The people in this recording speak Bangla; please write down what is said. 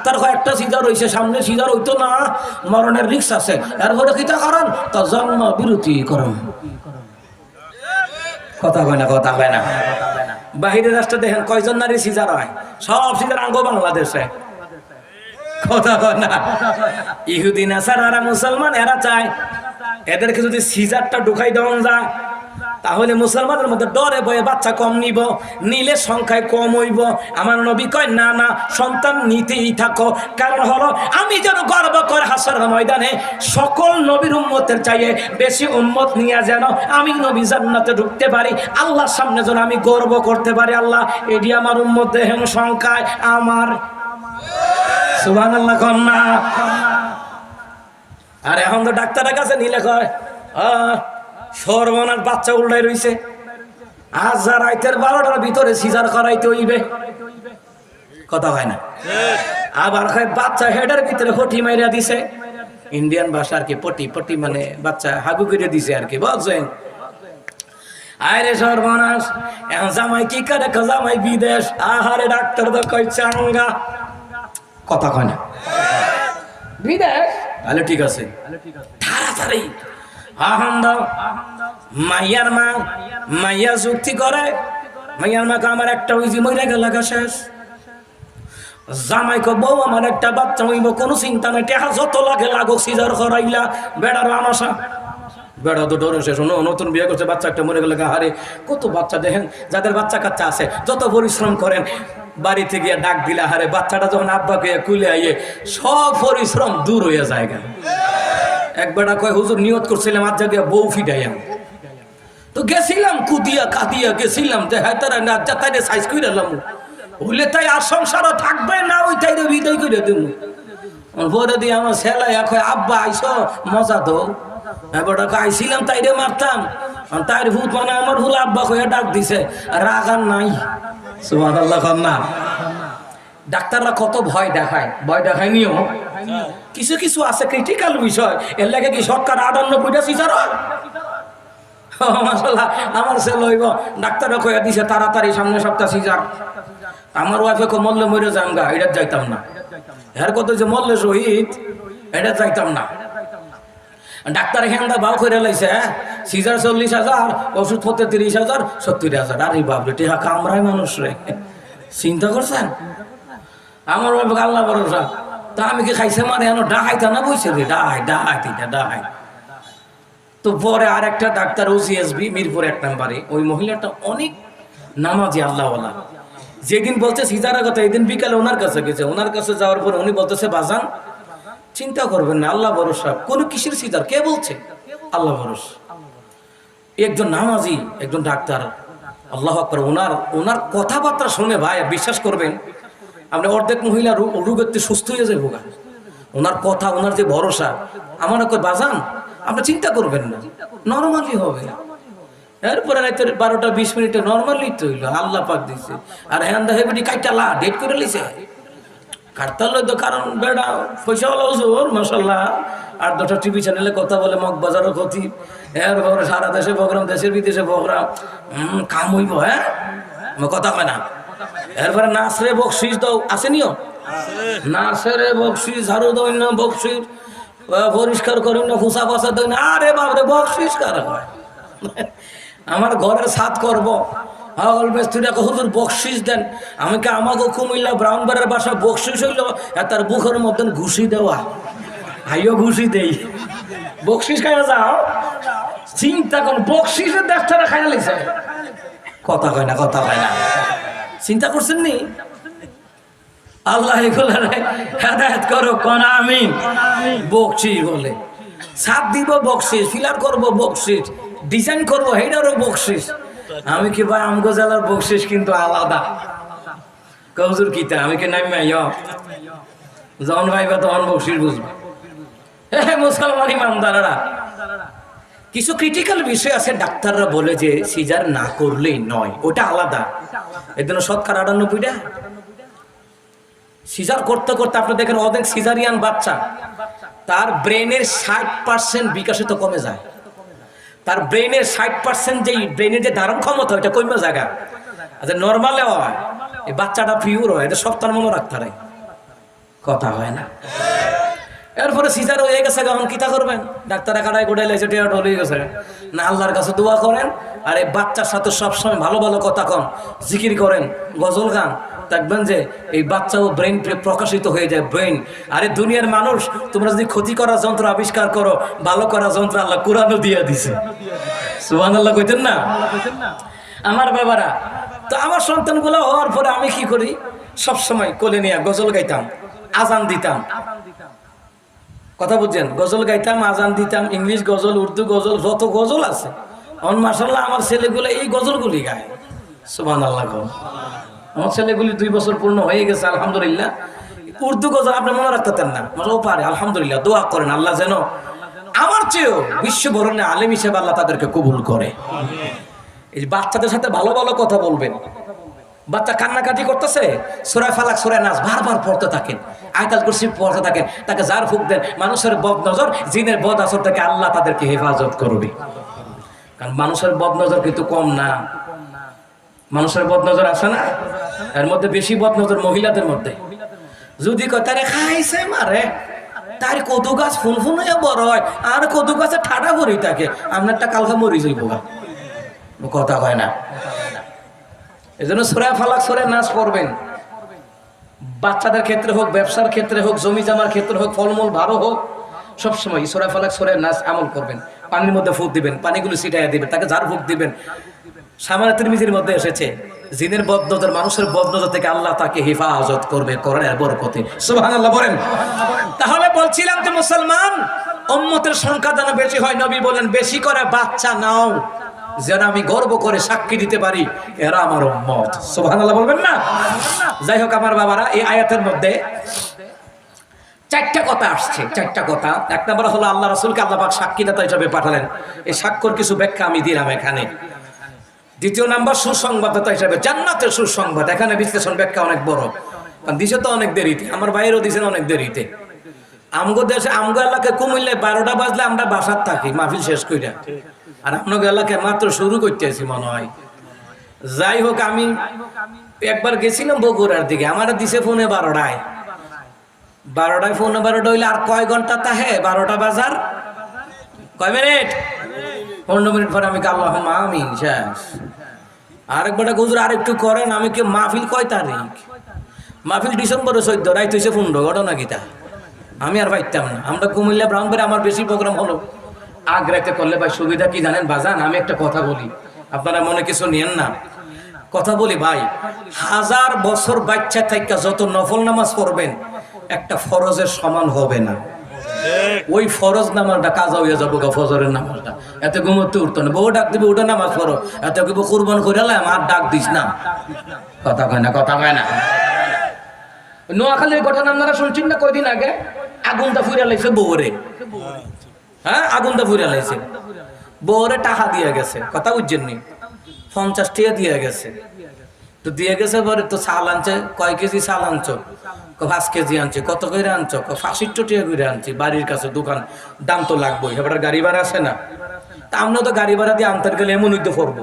ডাক্তার হয় একটা সিজার হয়েছে সামনে, সিজার হইতো না, মরণের রিক্স আছে। এরপরে কিতা কারণ তা জন্ম বিরতি করণ কথা কয় না, কথা কয় না। বাহিরের রাষ্ট্রে দেখেন কয়জন নারী সিজার হয়? সব সিজার আঙ্গ বাংলাদেশে। কথা কয় না। ইহুদি, নাসারারা, মুসলমান, এরা চায় এদেরকে যদি সিজারটা ঢুকাই দেওয়া যায় তাহলে মুসলমানের মধ্যে ডরে বয়ে বাচ্চা কম নিব নিলে সংখ্যায় কম হইব। আমার নবী কয় না না সন্তান নিতেই থাকো। কারণ হলো আমি যেন গর্ব করে হাসার ময়দানে সকল নবীর উম্মতের চাইয়ে বেশি উম্মত নিয়ে যেন আমি নবী জান্নাতে ঢুকতে পারি। আল্লাহর সামনে যেন আমি গর্ব করতে পারি। আল্লাহ এটি আমার উম্মত হেন সংখ্যায় আমার। সুবান আল্লাহ কন্যা। আর এখন তো ডাক্তারের কাছে নিলে কয় আহ, সর্বনাশ বাচ্চা উল্টাই রইছে। আজ যা রাইতের বারোটার ভিতরে সিজার করাইতে হইবে। কথা হয় না। আবার কয় বাচ্চা হেডের ভিতরে হটি মাইরা দিছে। ইন্ডিয়ান ভাষা আর কি পটি পটি মানে বাচ্চা হাগু করে দিছে আর কি বলছেন আরে সর্বনাশ এখন জামাই কি করে জামাই বিদেশ আহারে ডাক্তার তো কয় চাঙ্গা। কথা কয় না। বিদেশ? তাহলে ঠিক আছে। তাড়াতাড়ি। আহন দাও মাইয়ার মা, মাইয়া যুক্তি করে, মাইয়ার মাকে আমার একটা ওই যে মরে গেল শেষ। জামাই কো বউ, আমার একটা বাচ্চা হইব, কোনো চিন্তা নাই, টেহা যত লাগে লাগো, সিজার করাইলা বেড়ার আনসা বেড়া তো ডরে শেষ ন- নতুন বিয়ে করছে, বাচ্চা একটা মরে গেলে হারে, কত বাচ্চা দেখেন, যাদের বাচ্চা কাচ্চা আছে, যত পরিশ্রম করেন, বাড়িতে গিয়ে ডাক দিলে, হারে, বাচ্চাটা যখন আব্বাকে কুলে আইয়ে, সব পরিশ্রম দূর হয়ে যায় গেল এক বেটা কয়, হুজুর, নিয়ত করছিলাম আর জায়গায় বউ ফিটাইয়াম তো গেছিলাম, কুদিয়া কাদিয়া গেছিলাম, যে হ্যাঁ তারা না, যা সাইজ করে এলাম হইলে তাই আর সংসারও থাকবে না, ওই তাই বিদায় করে দেবো পরে দিয়ে আমার ছেলে এখন আব্বা, আইসো, মজা তো এবারটা আইছিলাম তাই রে মারতাম তাইর ভূত মানে আমার ভুল আব্বা কয়ে ডাক দিছে রাগ আর নাই। সুবাদ আল্লাহ না। ডাক্তাররা কত ভয় দেখায় ভয় দেখায় নিও কিছু কিছু আছে ক্রিটিক্যাল বিষয়। এর লাগে কি সরকার আটান্নব্বইটা সিজার হয়? ও, আমার ছেলে হইব ডাক্তার কয়ে দিছে তাড়াতাড়ি সামনে সপ্তাহ সিজার। আমার ওয়াইফে কো মরলে মরে যাম গা এটা যাইতাম না। এর কত যে মরলে শহীদ এটা যাইতাম না। ডাক্তার এখানটা বাউ করে লাইছে হ্যাঁ সিজার চল্লিশ হাজার ওষুধ পত্র তিরিশ হাজার সত্তর হাজার। আরে বাবরে টিহা কামরাই মানুষ রে। চিন্তা করছেন? আমার বাবা আল্লাহ ভরসা। তা আমি কি খাইছে মানে এন ডাহাইতা না বইছে রে? ডাহাই ডাহাই ডাহাই তো পরে আর একটা ডাক্তার ওসিএসবি মিরপুর এক নাম্বারে। ওই মহিলাটা অনেক নামাজি আল্লাহওয়ালা। যেদিন বলছে সিজারের কথা এদিন বিকালে ওনার কাছে গেছে। ওনার কাছে যাওয়ার পর উনি বলতেছে, বাজান, চিন্তা করবেন না, আল্লাহ ভরসা। কোন কিসের সিজার? কে বলছে? আল্লাহ ভরসা। একজন নামাজি, একজন ডাক্তার। আল্লাহ আকবর, ওনার ওনার কথাবার্তা শুনে ভাই, বিশ্বাস করবেন আপনি অর্ধেক মহিলা রোগের সুস্থ হয়ে যাবে গা। ওনার কথা, ওনার যে ভরসা, আমার কই বাজান, আপনি চিন্তা করবেন না। নর্মালি হবে। এরপরে রাতের বারোটা বিশ মিনিটে নর্মালি তো হইল, আল্লাহ পাক দিছে। আর হ্যান্ড হেবিটি কাইটালা ডেট করে লিছে। কাটতাল তো কারণ বেড়া পয়সাওয়ালা হুজুর মাসাল্লাহ আর দুটো টিভি চ্যানেলে কথা বলে, মগবাজারও ক্ষতি। এরপর সারা দেশে প্রোগ্রাম, দেশের বিদেশে প্রোগ্রাম। কাম হইব হ্যাঁ? কথা কয় না। এরপরে নাচরে বকশিস দাও আসেনিও নাচরে বকশিস ঝাড়ু দই না বকশিস পরিষ্কার করি না ফুসা ফাসা দই না। আরে বাবরে বকশিস কার আমার ঘরের সাত করব। হল মিস্ত্রিটাকে হুজুর, বকশিস দেন। আমাকে আমাকে কুমিল্লা ব্রাউন বারের বাসা বকশিস হইল তার বুকের মতন ঘুষি দেওয়া। আইও ঘুষি দেই। বকশিস খাইয়া যাও। চিন্তা কর, বকশিসের দেশটা খাইয়া লিছে কথা কয় না, কথা কয় না। চিন্তা করছেন নি? আল্লাহ এগুলো হেদায়ত করো, কোন আমি বকশিস বলে। সাত দিব বকশিস ফিলার করব বকশিস ডিজাইন করব হেডারও বকশিস আমি কি ভাই আমগো জেলার বকশিস কিন্তু আলাদা? কৌজুর কিতা আমি কি নামি আইয়? যখন ভাইবা তখন বকশিস বুঝবে। হে মুসলমান ইমানদাররা। কিছু ক্রিটিক্যাল বিষয় আছে, ডাক্তাররা বলে যে সিজার না করলেই নয়, ওটা আলাদা। এর জন্য শতকরা আটানব্বইটা সিজার করতে করতে আপনি দেখেন অনেক সিজারিয়ান বাচ্চা, তার ব্রেনের ষাট পার্সেন্ট বিকাশে তো কমে যায়। তার ব্রেনের ষাট পার্সেন্ট যেই ব্রেনের যে ধারণ ক্ষমতা, ওইটা কমে জায়গা। আচ্ছা নর্মালে হয়। এই বাচ্চাটা পিওর হয়, এটা সপ্তাহ মনে রাখতে হয় কথা হয় না। এরপরে সিজার হয়ে গেছে এখন কিতা করবেন? ডাক্তারে কাটায় গোটাই লাইছে টেয়া হয়ে গেছে। না, আল্লাহর কাছে দোয়া করেন। আর এই বাচ্চার সাথে সবসময় ভালো ভালো কথা কন, জিকির করেন, গজল গান। দেখবেন যে এই বাচ্চাও ব্রেন প্রকাশিত হয়ে যায় ব্রেন আরে দুনিয়ার মানুষ, তোমরা যদি ক্ষতি করার যন্ত্র আবিষ্কার করো, ভালো করার যন্ত্র আল্লাহ কোরআনও দিয়ে দিছে। সুহান আল্লাহ কইতেন না? আমার বাবারা, তো আমার সন্তানগুলো হওয়ার পরে আমি কি করি? সব সময় কোলে নিয়ে গজল গাইতাম, আজান দিতাম। কথা বুঝছেন? গজল গাইতাম, আজান দিতাম, ইংলিশ গজল, উর্দু গজল, যত গজল আছে। অন মাসাল্লাহ আমার ছেলেগুলো এই গজলগুলি গায়। সুবান আল্লাহ। আমার ছেলেগুলি দুই বছর পূর্ণ হয়ে গেছে, আলহামদুলিল্লাহ। উর্দু গজল আপনি মনে রাখতেন না। মনে পারে, আলহামদুলিল্লাহ, দোয়া করেন, আল্লাহ যেন আমার চেয়েও বিশ্ব বরণে আলেম হিসেবে আল্লাহ তাদেরকে কবুল করে। এই বাচ্চাদের সাথে ভালো ভালো কথা বলবেন। বাচ্চা কান্নাকাটি করতেছে, সোরায় ফালাক, সোরায় নাচ বারবার পড়তে থাকেন। আয়তাল কুরসি পড়তে থাকেন, তাকে যার ফুক দেন, মানুষের বদ নজর, জিনের বদ আসর থেকে আল্লাহ তাদেরকে হেফাজত করবে। কারণ মানুষের বদ নজর কিন্তু কম না। মানুষের বদ নজর আছে না? এর মধ্যে বেশি বদ নজর মহিলাদের মধ্যে। যদি তারে খাইছে মারে? তার কদু গাছ ফুন হয়ে বড় হয়, আর কদু গাছে ঠাডা ভরি থাকে। আপনারটা কালকে মরি যাইব। কথা হয় না। এই জন্য সোরা ফালাক, সোরা নাচ করবেন বাচ্চাদের ক্ষেত্রে হোক, ব্যবসার ক্ষেত্রে হোক, জমি জামার ক্ষেত্রে হোক, ফলমূল, ভালো হোক, সবসময় সোরা ফালাক, সোরা নাচ আমল করবেন। পানির মধ্যে ফুক দিবেন, পানিগুলো ছিটাইয়া দিবেন, তাকে ঝাড় ফুক দিবেন। সামান্য তিরমিজির মধ্যে এসেছে, জিনের বদনজর, মানুষের বদনজর থেকে আল্লাহ তাকে হেফাজত করবে করণের বরকতে। সুবহানাল্লাহ, বলেন। তাহলে বলছিলাম যে মুসলমান, উম্মতের সংখ্যা যেন বেশি হয়, নবী বলেন, বেশি করে বাচ্চা নাও। যেন আমি গর্ব করে সাক্ষী দিতে পারি, এরা আমার উম্মত। সুবহানাল্লাহ বলবেন না? যাই হোক আমার বাবারা, এই আয়াতের মধ্যে চারটা কথা আসছে, চারটা কথা। এক নম্বর হলো, আল্লাহ রাসূলকে আল্লাহ পাক সাক্ষীদাতা হিসাবে পাঠালেন। এই সাক্ষর কিছু ব্যাখ্যা আমি দিলাম এখানে। দ্বিতীয় নাম্বার, সুসংবাদতা হিসাবে জান্নাতের সুসংবাদ। এখানে বিশ্লেষণ ব্যাখ্যা অনেক বড়। কারণ দিছে তো অনেক দেরিতে, আমার বাইরেও দিছেন অনেক দেরিতে। আমগো দেশে, আমগো এলাকায় কুমিল্লায় বারোটা বাজলে আমরা বাসার থাকি, মাহফিল শেষ কইরা। আর আপনাকে এলাকায় মাত্র শুরু করতেছি মনে হয়। যাই হোক, আমি একবার গেছিলাম বগুড়ার দিকে, আমার দিছে ফোনে বারোটায়। বারোটায় ফোনে বারোটা হইলে আর কয় ঘণ্টা তাহে? বারোটা বাজার? কয় মিনিট? পনেরো মিনিট পরে আমি কাল্লাহ আমিন শেষ। আরেকবারটা গুজর আরেকটু করেন, আমি কি মাহফিল কয় তারিখ? মাহফিল ডিসেম্বরে চোদ্দ, রাইত হয়েছে পনেরো, ঘটনা গীতা আমি আর পাইতাম না। আমরা কুমিল্লা ব্রাহ্মণবাড়ি আমার বেশি প্রোগ্রাম হলো। আগ্রাতে করলে ভাই সুবিধা কি জানেন? বাজান, আমি একটা কথা বলি। আপনারা মনে কিছু নিয়েন না। কথা বলি ভাই, হাজার বছর বাচ্চা থাইকা যত নফল নামাজ পড়বেন, একটা ফরজের সমান হবে না। ওই ফরজ নামাজটা কাজা হয়ে যাব গা, ফজরের নামাজটা। এত ঘুমোতে উঠতো না। বউ ডাক দিবে ওটা নামাজ পড়ো। এত কি কুরবান করে এলাম আর ডাক দিস না। কথা কয় না, কথা কয় না। নোয়াখালীর ঘটনা আপনারা শুনছেন না কয়দিন আগে? আগুনটা ফুইরা লাইছে বউরে। হ্যাঁ আগুনটা ফুইরা লাইছে। বউরে টাকা দিয়ে গেছে, কথা বুঝছেন নি? পঞ্চাশ টাকা দিয়ে গেছে। তো দিয়ে গেছে পরে তো চাল আনছে, কয় কেজি চাল আনছো? পাঁচ কেজি আনছে। কত করে আনছো? ফাঁসির টিয়া করে আনছি। বাড়ির কাছে দোকান, দাম তো লাগবোই। এবার গাড়ি ভাড়া আছে না? তা আমরা তো গাড়ি ভাড়া দিয়ে আনতে গেলে এমন উদ্যোগ করব।